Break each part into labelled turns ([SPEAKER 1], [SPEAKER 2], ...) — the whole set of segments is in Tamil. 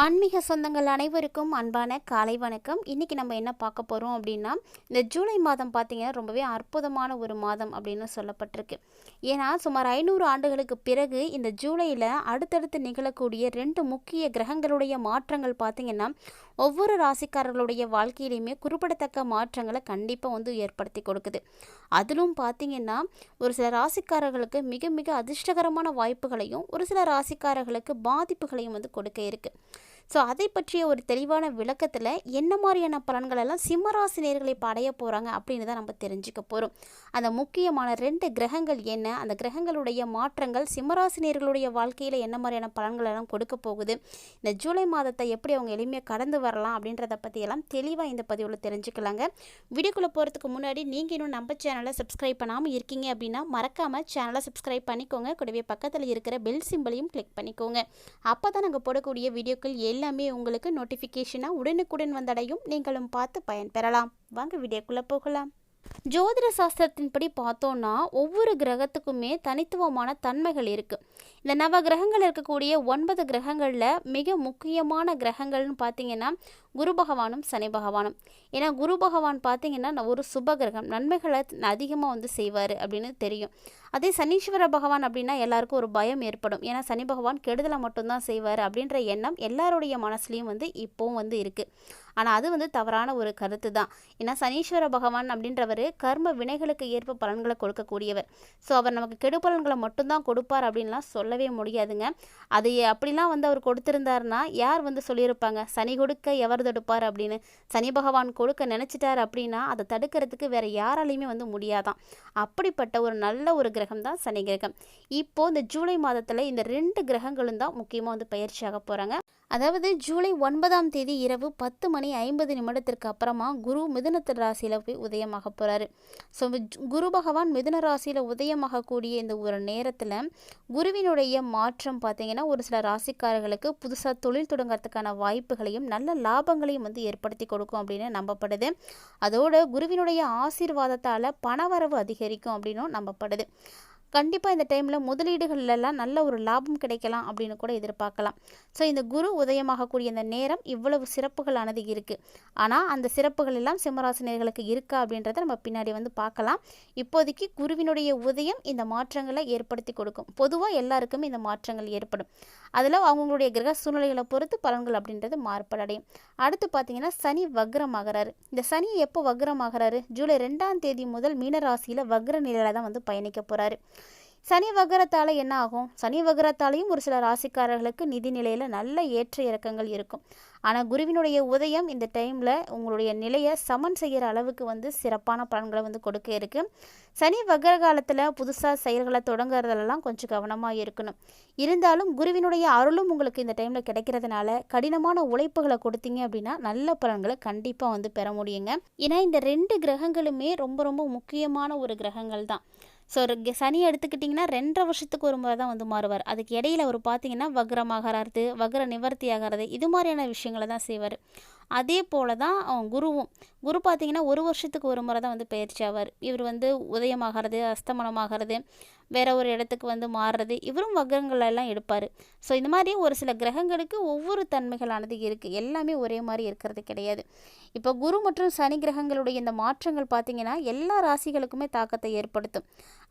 [SPEAKER 1] ஆன்மீக சொந்தங்கள் அனைவருக்கும் அன்பான காலை வணக்கம். இன்றைக்கி நம்ம என்ன பார்க்க போகிறோம் அப்படின்னா இந்த ஜூலை மாதம் பார்த்திங்கன்னா ரொம்பவே அற்புதமான ஒரு மாதம் அப்படின்னு சொல்லப்பட்டிருக்கு. ஏன்னா சுமார் ஐநூறு ஆண்டுகளுக்கு பிறகு இந்த ஜூலையில் அடுத்தடுத்து நிகழக்கூடிய ரெண்டு முக்கிய கிரகங்களுடைய மாற்றங்கள் பார்த்திங்கன்னா ஒவ்வொரு ராசிக்காரர்களுடைய வாழ்க்கையிலையுமே குறிப்பிடத்தக்க மாற்றங்களை கண்டிப்பாக வந்து ஏற்படுத்தி கொடுக்குது. அதிலும் பார்த்திங்கன்னா ஒரு சில ராசிக்காரர்களுக்கு மிக மிக அதிர்ஷ்டகரமான வாய்ப்புகளையும் ஒரு சில ராசிக்காரர்களுக்கு பாதிப்புகளையும் வந்து கொடுக்க இருக்குது ஸோ அதை பற்றிய ஒரு தெளிவான விளக்கத்தில் என்ன மாதிரியான பலன்களெல்லாம் சிம்மராசி நேர்களை படைய போகிறாங்க அப்படின்னு தான் நம்ம தெரிஞ்சுக்க போகிறோம் அந்த முக்கியமான ரெண்டு கிரகங்கள் என்ன? அந்த கிரகங்களுடைய மாற்றங்கள் சிம்மராசி நேர்களுடைய வாழ்க்கையில் என்ன மாதிரியான பலன்கள் எல்லாம் கொடுக்க போகுது? இந்த ஜூலை மாதத்தை எப்படி அவங்க எளிமையாக கடந்து வரலாம் அப்படின்றத பற்றியெல்லாம் தெளிவாக இந்த பதிவில் தெரிஞ்சுக்கலாங்க. வீடியோக்குள்ளே போகிறதுக்கு முன்னாடி நீங்கள் இன்னும் நம்ம சேனலை சப்ஸ்கிரைப் பண்ணாமல் இருக்கீங்க அப்படின்னா மறக்காமல் சேனலை சப்ஸ்கிரைப் பண்ணிக்கோங்க. கூடவே பக்கத்தில் இருக்கிற பெல் சிம்பிளையும் கிளிக் பண்ணிக்கோங்க. அப்போ தான் நாங்கள் போடக்கூடிய வீடியோக்கள் எல்லாமே உங்களுக்கு நோட்டிஃபிகேஷனாக உடனுக்குடன் வந்தடையும். நீங்களும் பார்த்து பயன்பெறலாம் வாங்க வீடியோக்குள்ளே போகலாம். ஜோதிட சாஸ்திரத்தின்படி பார்த்தோன்னா ஒவ்வொரு கிரகத்துக்குமே தனித்துவமான தன்மைகள் இருக்குது இந்த நவ கிரகங்கள் இருக்கக்கூடிய ஒன்பது கிரகங்களில் மிக முக்கியமான கிரகங்கள்னு பார்த்தீங்கன்னா குரு பகவானும் சனி பகவானும். ஏன்னா குரு பகவான் பார்த்தீங்கன்னா ஒரு சுப கிரகம் நன்மைகளை அதிகமாக வந்து செய்வார் அப்படின்னு தெரியும். அதே சனீஸ்வர பகவான் அப்படின்னா எல்லாருக்கும் ஒரு பயம் ஏற்படும். ஏன்னா சனி பகவான் கெடுதலை மட்டும்தான் செய்வார் அப்படின்ற எண்ணம் எல்லாருடைய மனசுலேயும் வந்து இப்போவும் வந்து இருக்குது ஆனால் அது வந்து தவறான ஒரு கருத்து தான். ஏன்னா சனீஸ்வர பகவான் அப்படின்றவர் கர்ம வினைகளுக்கு ஏற்ப பலன்களை கொடுக்கக்கூடியவர். ஸோ அவர் நமக்கு கெடு பலன்களை மட்டும்தான் கொடுப்பார் அப்படின்லாம் சொல்லவே முடியாதுங்க. அது அப்படிலாம் வந்து அவர் கொடுத்துருந்தாருன்னா யார் வந்து சொல்லியிருப்பாங்க? சனி கொடுக்க எவரது தடுப்பார் அப்படின்னு சனி பகவான் கொடுக்க நினச்சிட்டார் அப்படின்னா அதை தடுக்கிறதுக்கு வேற யாராலையுமே வந்து முடியாதான். அப்படிப்பட்ட ஒரு நல்ல ஒரு கிரகம் தான் சனி கிரகம். இப்போது இந்த ஜூலை மாதத்தில் இந்த ரெண்டு கிரகங்களும் தான் முக்கியமாக வந்து பயிற்சியாக போகிறாங்க அதாவது ஜூலை ஒன்பதாம் தேதி இரவு பத்து மணி ஐம்பது நிமிடத்திற்கு அப்புறமா குரு மிதுனத்து ராசியில் போய் உதயமாக போகிறாரு ஸோ குரு பகவான் மிதுன ராசியில் உதயமாகக்கூடிய இந்த ஒரு நேரத்தில் குருவினுடைய மாற்றம் பார்த்திங்கன்னா ஒரு சில ராசிக்காரர்களுக்கு புதுசாக தொழில் தொடங்கிறதுக்கான வாய்ப்புகளையும் நல்ல லாபங்களையும் வந்து ஏற்படுத்தி கொடுக்கும் அப்படின்னு நம்பப்படுது. அதோடு குருவினுடைய ஆசீர்வாதத்தால் பணவரவு அதிகரிக்கும் அப்படின்னும் நம்பப்படுது. கண்டிப்பாக இந்த டைமில் முதலீடுகள்லாம் நல்ல ஒரு லாபம் கிடைக்கலாம் அப்படின்னு கூட எதிர்பார்க்கலாம். ஸோ இந்த குரு உதயமாகக்கூடிய இந்த நேரம் இவ்வளவு சிறப்புகளானது இருக்குது ஆனால் அந்த சிறப்புகள் எல்லாம் சிம்மராசினியர்களுக்கு இருக்கா அப்படின்றத நம்ம பின்னாடி வந்து பார்க்கலாம். இப்போதைக்கு குருவினுடைய உதயம் இந்த மாற்றங்களை ஏற்படுத்தி கொடுக்கும். பொதுவாக எல்லாருக்குமே இந்த மாற்றங்கள் ஏற்படும். அதில் அவங்களுடைய கிரக சூழ்நிலைகளை பொறுத்து பலன்கள் அப்படின்றது மாறுபடடையும். அடுத்து பார்த்தீங்கன்னா சனி வக்ரமாகிறாரு. இந்த சனி எப்போ வக்ரமாகிறாரு? ஜூலை ரெண்டாம் தேதி முதல் மீனராசியில் வக்ர நிலையில் தான் வந்து பயணிக்க போகிறாரு சனி வகரத்தால் என்ன ஆகும்? சனி வகரத்தாலையும் ஒரு சில ராசிக்காரர்களுக்கு நிதி நிலையில் நல்ல ஏற்ற இறக்கங்கள் இருக்கும். ஆனால் குருவினுடைய உதயம் இந்த டைமில் உங்களுடைய நிலையை சமன் செய்கிற அளவுக்கு வந்து சிறப்பான பலன்களை வந்து கொடுக்க இருக்குது சனி வகர காலத்தில் புதுசாக செயல்களை தொடங்குறதுலலாம் கொஞ்சம் கவனமாக இருக்கணும். இருந்தாலும் குருவினுடைய அருளும் உங்களுக்கு இந்த டைமில் கிடைக்கிறதுனால கடினமான உழைப்புகளை கொடுத்தீங்க அப்படின்னா நல்ல பலன்களை கண்டிப்பாக வந்து பெற முடியுங்க. ஏன்னா இந்த ரெண்டு கிரகங்களுமே ரொம்ப ரொம்ப முக்கியமான ஒரு கிரகங்கள் தான் ஸோ சனி எடுத்துக்கிட்டிங்கன்னா ரெண்டரை வருஷத்துக்கு ஒரு முறை தான் வந்து மாறுவார். அதுக்கு இடையில அவர் பார்த்தீங்கன்னா வக்ரமாகறது வக்ர நிவர்த்தி ஆகிறது இது மாதிரியான விஷயங்களை தான் செய்வார். அதே போல தான் குருவும். குரு பார்த்திங்கன்னா ஒரு வருஷத்துக்கு ஒரு முறை தான் வந்து பயிற்சி ஆவார். இவர் வந்து உதயமாகிறது அஸ்தமனமாகிறது வேற ஒரு இடத்துக்கு வந்து மாறுறது. இவரும் வக்கரங்களெல்லாம் எடுப்பார். ஸோ இந்த மாதிரி ஒரு சில கிரகங்களுக்கு ஒவ்வொரு தன்மைகளானது இருக்குது எல்லாமே ஒரே மாதிரி இருக்கிறது கிடையாது. இப்போ குரு மற்றும் சனி கிரகங்களுடைய இந்த மாற்றங்கள் பார்த்திங்கன்னா எல்லா ராசிகளுக்குமே தாக்கத்தை ஏற்படுத்தும்.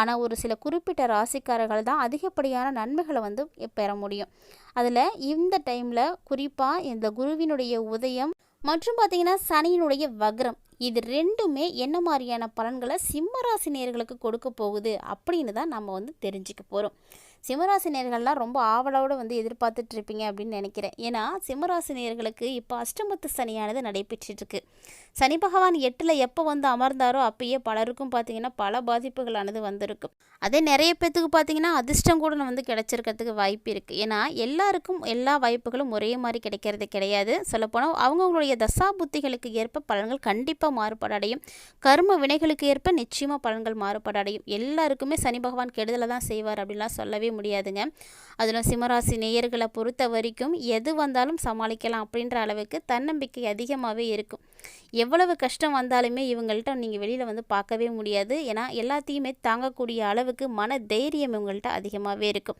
[SPEAKER 1] ஆனால் ஒரு சில குறிப்பிட்ட ராசிக்காரர்கள் தான் அதிகப்படியான நன்மைகளை வந்து பெற முடியும். அதில் இந்த டைமில் குறிப்பாக இந்த குருவினுடைய உதயம் மற்றும் பார்த்திங்கன்னா சனியினுடைய வக்ரம். இது ரெண்டுமே என்ன மாதிரியான பலன்களை சிம்மராசி நேர்களுக்கு கொடுக்க போகுது அப்படின்னு தான் நம்ம வந்து தெரிஞ்சுக்க போகிறோம் சிம்மராசினியர்கள்லாம் ரொம்ப ஆவலோடு வந்து எதிர்பார்த்துட்டு இருப்பீங்க அப்படின்னு நினைக்கிறேன். ஏன்னா சிம்மராசினியர்களுக்கு இப்போ அஷ்டமத்து சனியானது நடைபெற்றிருக்கு சனி பகவான் எட்டில் எப்போ வந்து அமர்ந்தாரோ அப்பயே பலருக்கும் பார்த்தீங்கன்னா பல பாதிப்புகளானது வந்திருக்கும் அதே நிறைய பேர்த்துக்கு பார்த்தீங்கன்னா அதிர்ஷ்டம் கூட வந்து கிடைச்சிருக்கிறதுக்கு வாய்ப்பு இருக்குது ஏன்னா எல்லாருக்கும் எல்லா வாய்ப்புகளும் ஒரே மாதிரி கிடைக்கிறது கிடையாது. சொல்லப்போனால் அவங்கவுங்களுடைய தசா புத்திகளுக்கு ஏற்ப பலன்கள் கண்டிப்பாக மாறுபாடு அடையும். கர்ம வினைகளுக்கு ஏற்ப நிச்சயமாக பலன்கள் மாறுபாடு அடையும். எல்லாருக்குமே சனி பகவான் கெடுதலை தான் செய்வார் அப்படின்லாம் சொல்லவே முடியாதுங்க. அதிலும் சிம்மராசி நேயர்களை பொறுத்த வரைக்கும் எது வந்தாலும் சமாளிக்கலாம் அப்படின்ற அளவுக்கு தன்னம்பிக்கை அதிகமாகவே இருக்கும். எவ்வளவு கஷ்டம் வந்தாலுமே இவங்கள்ட்ட நீங்கள் வெளியில் வந்து பார்க்கவே முடியாது. ஏன்னா எல்லாத்தையுமே தாங்கக்கூடிய அளவுக்கு மன தைரியம் இவங்கள்ட்ட அதிகமாகவே இருக்கும்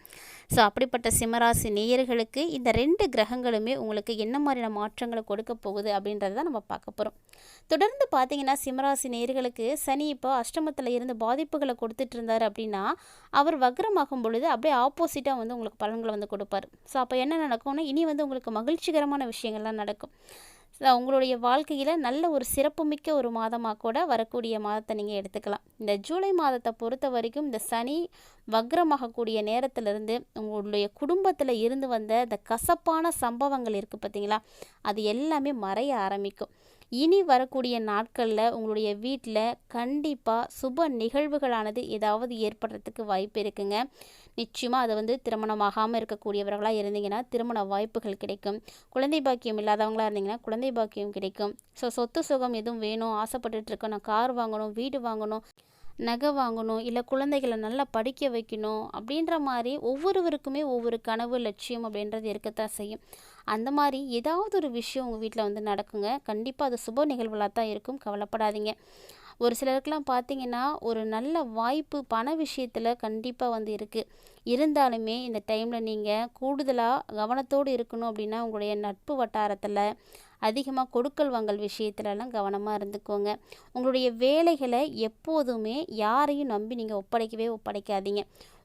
[SPEAKER 1] ஸோ அப்படிப்பட்ட சிம்மராசி நேயர்களுக்கு இந்த ரெண்டு கிரகங்களுமே உங்களுக்கு என்ன மாதிரியான மாற்றங்களை கொடுக்க போகுது அப்படின்றத தான் நம்ம பார்க்க போகிறோம் தொடர்ந்து பார்த்தீங்கன்னா சிம்மராசி நேயர்களுக்கு சனி இப்போ அஷ்டமத்தில் இருந்து பாதிப்புகளை கொடுத்துட்டு இருந்தார் அப்படின்னா அவர் வக்ரமாகும் பொழுது அப்படியே ஆப்போசிட்டாக வந்து உங்களுக்கு பலன்களை வந்து கொடுப்பார். ஸோ அப்போ என்ன நடக்கும்னா இனி வந்து உங்களுக்கு மகிழ்ச்சிகரமான விஷயங்கள்லாம் நடக்கும். உங்களுடைய வாழ்க்கையில் நல்ல ஒரு சிறப்புமிக்க ஒரு மாதமாக கூட வரக்கூடிய மாதத்தை நீங்கள் எடுத்துக்கலாம். இந்த ஜூலை மாதத்தை பொறுத்த வரைக்கும் இந்த சனி வக்ரமாகக்கூடிய நேரத்திலிருந்து உங்களுடைய குடும்பத்தில் இருந்து வந்த இந்த கசப்பான சம்பவங்கள் இருக்குது பார்த்தீங்களா அது எல்லாமே மறைய ஆரம்பிக்கும். இனி வரக்கூடிய நாட்களில் உங்களுடைய வீட்டில் கண்டிப்பாக சுப நிகழ்வுகளானது ஏதாவது ஏற்படுறதுக்கு வாய்ப்பு இருக்குங்க. நிச்சயமாக அது வந்து திருமணமாகாமல் இருக்கக்கூடியவர்களாக இருந்தீங்கன்னா திருமண வாய்ப்புகள் கிடைக்கும். குழந்தை பாக்கியம் இல்லாதவங்களாக இருந்தீங்கன்னா குழந்தை பாக்கியம் கிடைக்கும். ஸோ சொத்து சுகம் எதுவும் வேணும் ஆசைப்பட்டுட்டு இருக்கோம். நான் கார் வாங்கணும் வீடு வாங்கணும் நகை வாங்கணும் இல்லை குழந்தைகளை நல்லா படிக்க வைக்கணும் அப்படின்ற மாதிரி ஒவ்வொருவருக்குமே ஒவ்வொரு கனவு லட்சியம் அப்படின்றது இருக்கத்தான் செய்யும். அந்த மாதிரி ஏதாவது ஒரு விஷயம் உங்கள் வீட்டில் வந்து நடக்குங்க. கண்டிப்பாக அது சுப நிகழ்வுகளாக தான் இருக்கும். கவலைப்படாதீங்க. ஒரு சிலருக்கெலாம் பார்த்தீங்கன்னா ஒரு நல்ல வாய்ப்பு பண விஷயத்தில் கண்டிப்பாக வந்து இருக்குது இருந்தாலுமே இந்த டைமில் நீங்கள் கூடுதலாக கவனத்தோடு இருக்கணும் அப்படின்னா உங்களுடைய நட்பு வட்டாரத்தில் அதிகமாக கொடுக்கல் வாங்கல் விஷயத்துலலாம் கவனமாக இருந்துக்கோங்க. உங்களுடைய வேலைகளை எப்போதுமே யாரையும் நம்பி நீங்கள் ஒப்படைக்கவே ஒப்படைக்காதீங்க.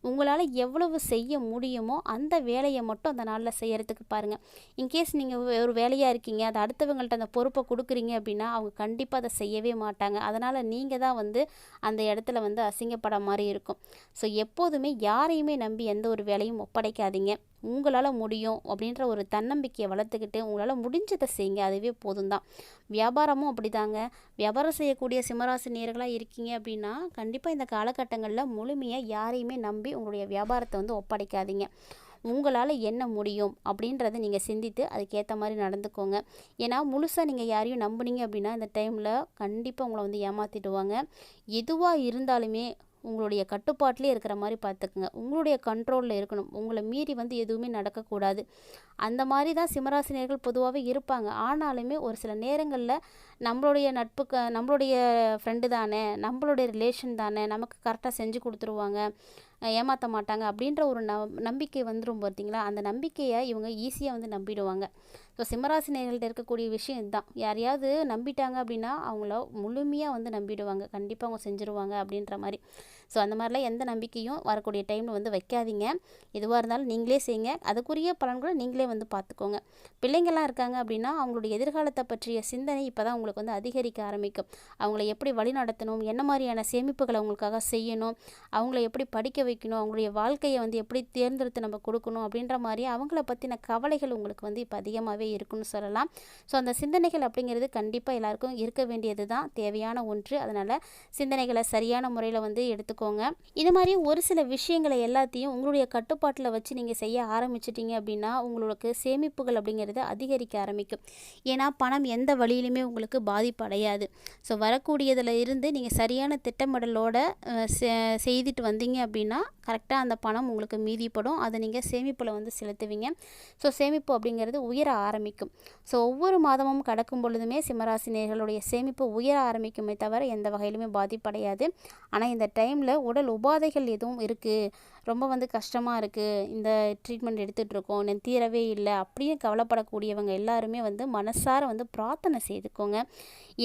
[SPEAKER 1] உங்களால் எவ்வளவு செய்ய முடியுமோ அந்த வேலையை மட்டும் அந்த நாளில் செய்கிறதுக்கு பாருங்கள் இன்கேஸ் நீங்கள் ஒரு வேலையாக இருக்கீங்க அதை அடுத்தவங்கள்ட்ட அந்த பொறுப்பை கொடுக்குறீங்க அப்படின்னா அவங்க கண்டிப்பாக அதை செய்யவே மாட்டாங்க. அதனால் நீங்கள் தான் வந்து அந்த இடத்துல வந்து அசிங்கப்பட மாதிரி இருக்கும். ஸோ எப்போதுமே யாரையுமே நம்பி எந்த ஒரு வேலையும் ஒப்படைக்காதீங்க. உங்களால் முடியும் அப்படின்ற ஒரு தன்னம்பிக்கையை வளர்த்துக்கிட்டு உங்களால் முடிஞ்சதை செய்யுங்க. அதுவே போதும் தான் வியாபாரமும் அப்படி தாங்க வியாபாரம் செய்யக்கூடிய சிம்மராசி நேர்களாக இருக்கீங்க அப்படின்னா கண்டிப்பாக இந்த காலகட்டங்களில் முழுமையாக யாரையுமே நம்பி உங்களுடைய வியாபாரத்தை வந்து ஒப்படைக்காதீங்க. உங்களால் என்ன முடியும் அப்படின்றத நீங்கள் சிந்தித்து அதுக்கேற்ற மாதிரி நடந்துக்கோங்க. ஏன்னா முழுசாக நீங்கள் யாரையும் நம்புனீங்க அப்படின்னா இந்த டைமில் கண்டிப்பாக உங்களை வந்து ஏமாற்றிடுவாங்க எதுவாக இருந்தாலுமே உங்களுடைய கட்டுப்பாட்டிலே இருக்கிற மாதிரி பார்த்துக்குங்க. உங்களுடைய கண்ட்ரோலில் இருக்கணும். உங்களை மீறி வந்து எதுவுமே நடக்கக்கூடாது. அந்த மாதிரி தான் சிம்மராசினியர்கள் பொதுவாகவே இருப்பாங்க. ஆனாலுமே ஒரு சில நேரங்களில் நம்மளுடைய நட்புக்கு நம்மளுடைய ஃப்ரெண்டு தானே நம்மளுடைய ரிலேஷன் தானே நமக்கு கரெக்டாக செஞ்சு கொடுத்துருவாங்க ஏமாற்ற மாட்டாங்க அப்படின்ற ஒரு ந நம்பிக்கை வந்துடும் பார்த்தீங்களா அந்த நம்பிக்கையை இவங்க ஈஸியாக வந்து நம்பிடுவாங்க. ஸோ சிம்மராசி நேர்கள்ட்ட இருக்கக்கூடிய விஷயம் இதுதான். யாரையாவது நம்பிட்டாங்க அப்படின்னா அவங்கள முழுமையாக வந்து நம்பிடுவாங்க. கண்டிப்பாக அவங்க செஞ்சுருவாங்க அப்படின்ற மாதிரி. ஸோ அந்த மாதிரிலாம் எந்த நம்பிக்கையும் வரக்கூடிய டைமில் வந்து வைக்காதீங்க. எதுவாக இருந்தாலும் நீங்களே செய்யுங்க. அதுக்குரிய பலன்களை நீங்களே வந்து பார்த்துக்கோங்க. பிள்ளைங்கள்லாம் இருக்காங்க அப்படின்னா அவங்களுடைய எதிர்காலத்தை பற்றிய சிந்தனை இப்போ தான் உங்களுக்கு வந்து அதிகரிக்க ஆரம்பிக்கும். அவங்கள எப்படி வழி நடத்தணும்? என்ன மாதிரியான சேமிப்புகளை அவங்களுக்காக செய்யணும்? அவங்கள எப்படி படிக்க வைக்கணும்? அவங்களுடைய வாழ்க்கையை வந்து எப்படி தேர்ந்தெடுத்து நம்ம கொடுக்கணும்? அப்படின்ற மாதிரி அவங்கள பற்றின கவலைகள் உங்களுக்கு வந்து இப்போ அதிகமாகவே இருக்குன்னு சொல்லலாம். ஸோ அந்த சிந்தனைகள் அப்படிங்கிறது கண்டிப்பாக எல்லாருக்கும் இருக்க வேண்டியது தான் தேவையான ஒன்று. அதனால் சிந்தனைகளை சரியான முறையில் வந்து எடுத்துக்கோங்க. இது மாதிரி ஒரு சில விஷயங்களை எல்லாத்தையும் உங்களுடைய கட்டுப்பாட்டில் வச்சு நீங்கள் செய்ய ஆரம்பிச்சிட்டிங்க அப்படின்னா உங்களுக்கு சேமிப்புகள் அப்படிங்கிறது அதிகரிக்க ஆரம்பிக்கும். ஏன்னா பணம் எந்த வழியிலுமே உங்களுக்கு பாதிப்பு அடையாது. ஸோ வரக்கூடியதில் இருந்து நீங்கள் சரியான திட்டமிடலோட செய்துட்டு வந்தீங்க அப்படின்னா கரெக்டாக அந்த பணம் உங்களுக்கு மீதிப்படும். அதை நீங்கள் சேமிப்பில் வந்து செலுத்துவீங்க. ஸோ சேமிப்பு அப்படிங்கிறது உயர ஆரம்பிக்கும். ஸோ ஒவ்வொரு மாதமும் கடக்கும் பொழுதுமே சிம்மராசினியர்களுடைய சேமிப்பு உயர ஆரம்பிக்குமே தவிர எந்த வகையிலுமே பாதிப்படையாது. ஆனால் இந்த டைமில் உடல் உபாதைகள் எதுவும் இருக்குது ரொம்ப வந்து கஷ்டமாக இருக்குது இந்த ட்ரீட்மெண்ட் எடுத்துகிட்டு இருக்கோம் நான் தீரவே இல்லை. அப்படியே கவலைப்படக்கூடியவங்க எல்லாருமே வந்து மனசார வந்து பிரார்த்தனை செய்துக்கோங்க.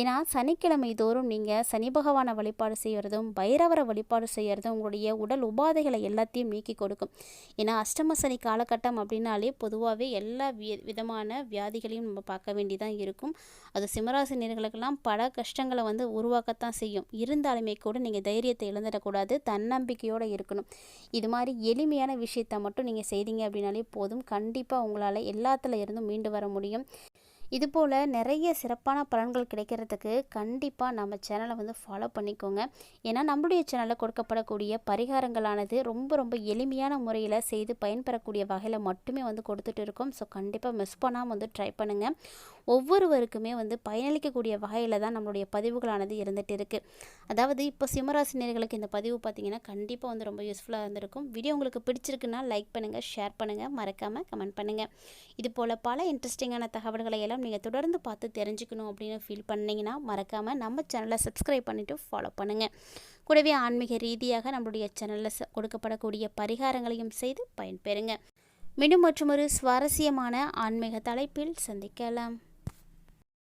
[SPEAKER 1] ஏன்னா சனிக்கிழமை தோறும் நீங்கள் சனி பகவானை வழிபாடு செய்கிறதும் பைரவரை வழிபாடு செய்கிறதும் உங்களுடைய உடல் உபாதைகளை எல்லாத்தையும் நீக்கி கொடுக்கும். ஏன்னா அஷ்டம சனி காலகட்டம் அப்படின்னாலே பொதுவாகவே எல்லா விதமான வியாதிகளையும் நம்ம பார்க்க வேண்டிதான் இருக்கும். அது சிம்மராசினியர்களுக்கெல்லாம் பல கஷ்டங்களை வந்து உருவாக்கத்தான் செய்யும். இருந்தாலுமே கூட நீங்கள் தைரியத்தை இழந்துடக்கூடாது. தன்னம்பிக்கையோடு இருக்கணும். இது மாதிரி எளிமையான விஷயத்த மட்டும் நீங்கள் செய்தீங்க அப்படின்னாலே போதும். கண்டிப்பாக உங்களால் எல்லாத்துல இருந்தும் மீண்டு வர முடியும். இது போல் நிறைய சிறப்பான பலன்கள் கிடைக்கிறதுக்கு கண்டிப்பாக நம்ம சேனலை வந்து ஃபாலோ பண்ணிக்கோங்க. ஏன்னா நம்மளுடைய சேனலில் கொடுக்கப்படக்கூடிய பரிகாரங்களானது ரொம்ப ரொம்ப எளிமையான முறையில் செய்து பயன்பெறக்கூடிய வகையில் மட்டுமே வந்து கொடுத்துட்டு இருக்கோம். ஸோ கண்டிப்பாக மிஸ் பண்ணாமல் வந்து ட்ரை பண்ணுங்கள் ஒவ்வொருவருக்குமே வந்து பயனளிக்கக்கூடிய வகையில் தான் நம்மளுடைய பதிவுகளானது இருந்துகிட்டு இருக்குது அதாவது இப்போ சிம்மராசினியர்களுக்கு இந்த பதிவு பார்த்திங்கன்னா கண்டிப்பாக வந்து ரொம்ப யூஸ்ஃபுல்லாக இருந்திருக்கும். வீடியோ உங்களுக்கு பிடிச்சிருக்குன்னா லைக் பண்ணுங்கள் ஷேர் பண்ணுங்கள் மறக்காமல் கமெண்ட் பண்ணுங்கள் இது போல் பல இன்ட்ரெஸ்டிங்கான தகவல்களை எல்லாம் நீங்கள் தொடர்ந்து பார்த்து தெரிஞ்சுக்கணும் அப்படின்னு ஃபீல் பண்ணிங்கன்னா மறக்காமல் நம்ம சேனலை சப்ஸ்கிரைப் பண்ணிவிட்டு ஃபாலோ பண்ணுங்கள் கூடவே ஆன்மீக ரீதியாக நம்மளுடைய சேனலில் கொடுக்கப்படக்கூடிய பரிகாரங்களையும் செய்து பயன்பெறுங்க. மீண்டும் மற்றொரு சுவாரஸ்யமான ஆன்மீக தலைப்பில் சந்திக்கலாம்.